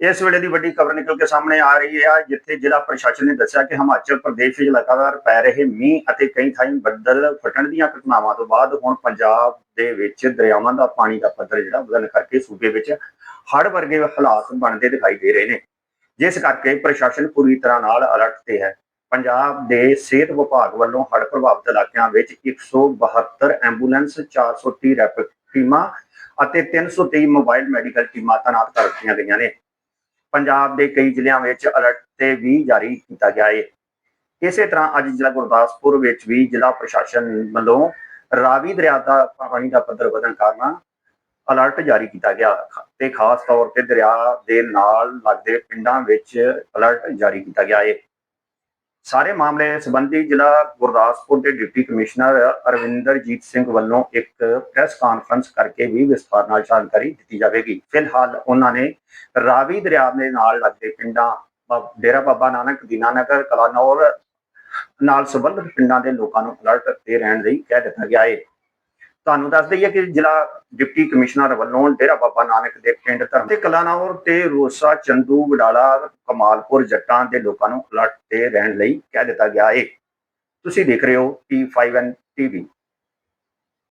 ਇਸ ਵੇਲੇ ਦੀ ਵੱਡੀ ਖਬਰ ਨਿਕਲ ਕੇ ਸਾਹਮਣੇ ਆ ਰਹੀ ਹੈ, ਜਿੱਥੇ ਜ਼ਿਲ੍ਹਾ ਪ੍ਰਸ਼ਾਸਨ ਨੇ ਦੱਸਿਆ ਕਿ ਹਿਮਾਚਲ ਪ੍ਰਦੇਸ਼ ਵਿੱਚ ਲਗਾਤਾਰ ਪੈ ਰਹੇ ਮੀਂਹ ਅਤੇ ਕਈ ਥਾਈਂ ਬੱਦਲ ਫਟਣ ਦੀਆਂ ਘਟਨਾਵਾਂ ਤੋਂ ਬਾਅਦ ਹੁਣ ਪੰਜਾਬ ਦੇ ਵਿੱਚ ਦਰਿਆਵਾਂ ਦਾ ਪਾਣੀ ਦਾ ਪੱਧਰ ਜਿਹੜਾ ਵਧਣ ਕਰਕੇ ਸੂਬੇ ਵਿੱਚ ਹੜ੍ਹ ਵਰਗੇ ਹਾਲਾਤ ਬਣਦੇ ਦਿਖਾਈ ਦੇ ਰਹੇ ਨੇ। ਜਿਸ ਕਰਕੇ ਪ੍ਰਸ਼ਾਸਨ ਪੂਰੀ ਤਰ੍ਹਾਂ ਨਾਲ ਅਲਰਟ ਤੇ ਹੈ। ਪੰਜਾਬ ਦੇ ਸਿਹਤ ਵਿਭਾਗ ਵੱਲੋਂ ਹੜ੍ਹ ਪ੍ਰਭਾਵਿਤ ਇਲਾਕਿਆਂ ਵਿੱਚ 172 ਐਂਬੂਲੈਂਸ 430 ਰੈਪਿਡ ਟੀਮਾਂ ਅਤੇ 323 ਮੋਬਾਈਲ ਮੈਡੀਕਲ ਟੀਮਾਂ ਤਾਇਨਾਤ ਕਰ ਦਿੱਤੀਆਂ ਗਈਆਂ ਨੇ। ਪੰਜਾਬ ਦੇ ਕਈ ਜ਼ਿਲ੍ਹਿਆਂ ਵਿੱਚ ਅਲਰਟ ਤੇ ਵੀ ਜਾਰੀ ਕੀਤਾ ਗਿਆ ਹੈ ਇਸੇ ਤਰ੍ਹਾਂ ਅੱਜ ਜ਼ਿਲ੍ਹਾ ਗੁਰਦਾਸਪੁਰ ਵਿੱਚ ਵੀ ਜ਼ਿਲ੍ਹਾ ਪ੍ਰਸ਼ਾਸਨ ਵੱਲੋਂ ਰਾਵੀ ਦਰਿਆ ਦਾ ਪਾਣੀ ਦਾ ਪੱਧਰ ਵਧਣ ਕਾਰਨ ਅਲਰਟ ਜਾਰੀ ਕੀਤਾ ਗਿਆ। ਤੇ ਖਾਸ ਤੌਰ ਤੇ ਦਰਿਆ ਦੇ ਨਾਲ ਲੱਗਦੇ ਪਿੰਡਾਂ ਵਿੱਚ ਅਲਰਟ ਜਾਰੀ ਕੀਤਾ ਗਿਆ ਹੈ ਸਾਰੇ ਮਾਮਲੇ ਸੰਬੰਧੀ ਜ਼ਿਲ੍ਹਾ ਗੁਰਦਾਸਪੁਰ ਦੇ ਡਿਪਟੀ ਕਮਿਸ਼ਨਰ ਅਰਵਿੰਦਰਜੀਤ ਸਿੰਘ ਵੱਲੋਂ ਇੱਕ ਪ੍ਰੈਸ ਕਾਨਫਰੰਸ ਕਰਕੇ ਵੀ ਵਿਸਥਾਰ ਨਾਲ ਜਾਣਕਾਰੀ ਦਿੱਤੀ ਜਾਵੇਗੀ। ਫਿਲਹਾਲ ਉਹਨਾਂ ਨੇ ਰਾਵੀ ਦਰਿਆ ਦੇ ਨਾਲ ਲੱਗਦੇ ਪਿੰਡਾਂ ਬਾ- ਡੇਰਾ ਬਾਬਾ ਨਾਨਕ, ਦੀਨਾਨਗਰ, ਕਲਾਨੌਰ ਨਾਲ ਸੰਬੰਧਿਤ ਪਿੰਡਾਂ ਦੇ ਲੋਕਾਂ ਨੂੰ ਅਲਰਟ ਤੇ ਰਹਿਣ ਲਈ ਕਹਿ ਦਿੱਤਾ ਗਿਆ ਹੈ ਤੁਹਾਨੂੰ ਦੱਸ ਦਈਏ ਕਿ ਜ਼ਿਲ੍ਹਾ ਡਿਪਟੀ ਕਮਿਸ਼ਨਰ ਵੱਲੋਂ ਡੇਰਾ ਬਾਬਾ ਨਾਨਕ ਦੇ ਪਿੰਡ ਧਰਮ ਤੇ ਕਲਾਨੌਰ ਤੇ ਰੋਸਾ, ਚੰਦੂ, ਵਡਾਲਾ, ਕਮਾਲਪੁਰ ਜੱਟਾਂ ਦੇ ਲੋਕਾਂ ਨੂੰ ਅਲਰਟ ਤੇ ਰਹਿਣ ਲਈ ਕਹਿ ਦਿੱਤਾ ਗਿਆ ਹੈ ਤੁਸੀਂ ਦੇਖ ਰਹੇ ਹੋ T5N TV